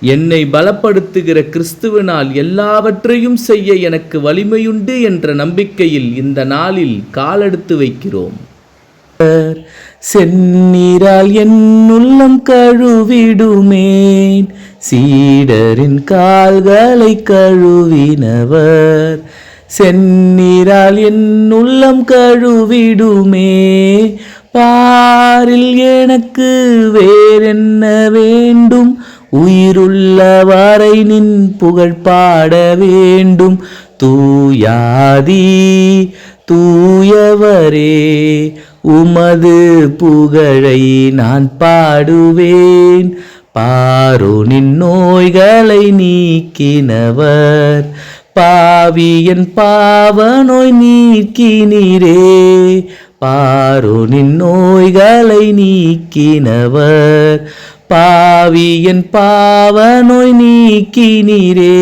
என்னை பலப்படுத்துகிற கிறிஸ்துவனால் எல்லாவற்றையும் செய்ய எனக்கு வலிமையுண்டு என்ற நம்பிக்கையில் இந்த நாளில் காலெடுத்து வைக்கிறோம். செந்நீரால் என் உள்ளம் கழுவிடுமேன். சீடரின் கால்களை கழுவினவர். செந்நீரால் என் உள்ளம் கழுவிடுமே. பாரில் எனக்கு வேறென்ன வேண்டும்? உயிருள்ளவரை நின் புகழ் பாட வேண்டும். தூயாதி தூயவரே உமது புகழை நான் பாடுவேன். பாரு நின் நோய்களை நீக்கினவர் பாவியன் பாவனோய் நீக்கினீரே. பாரோனின் நோய்களை நீக்கினவர். பாவியன் பாவநோய் நீக்கினீரே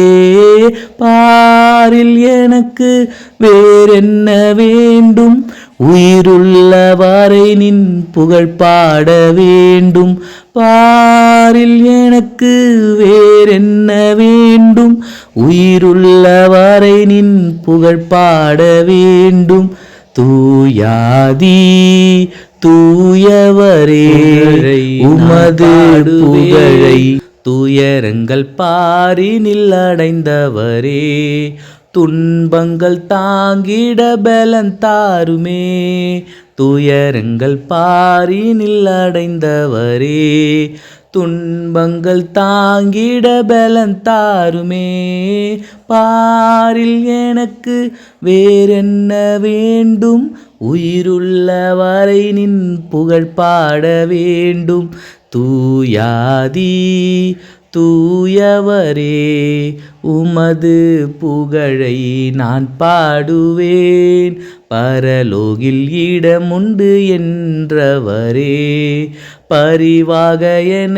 பாரில் எனக்கு வேறென்ன வேண்டும்? உயிருள்ளவாரை நின் புகழ் பாட வேண்டும். பாரில் எனக்கு வேறென்ன வேண்டும்? உயிருள்ளவாரை நின் புகழ் பாட வேண்டும். தூயாதி தூயவரே உமது புகழை துயரங்கள் பாரினில் அடைந்தவரே துன்பங்கள் தாங்கிட பலன் தாருமே துயரங்கள் பாரினில் அடைந்தவரே துன்பங்கள் தாங்கிட பலன் தாருமே. பாரில் எனக்கு வேறென்ன வேண்டும்? உயிருள்ள வரை நின் புகழ் பாட வேண்டும். தூயாதி தூயவரே உமது புகழை நான் பாடுவேன். பரலோகில் இடமுண்டு என்றவரே பரிவாக என்னை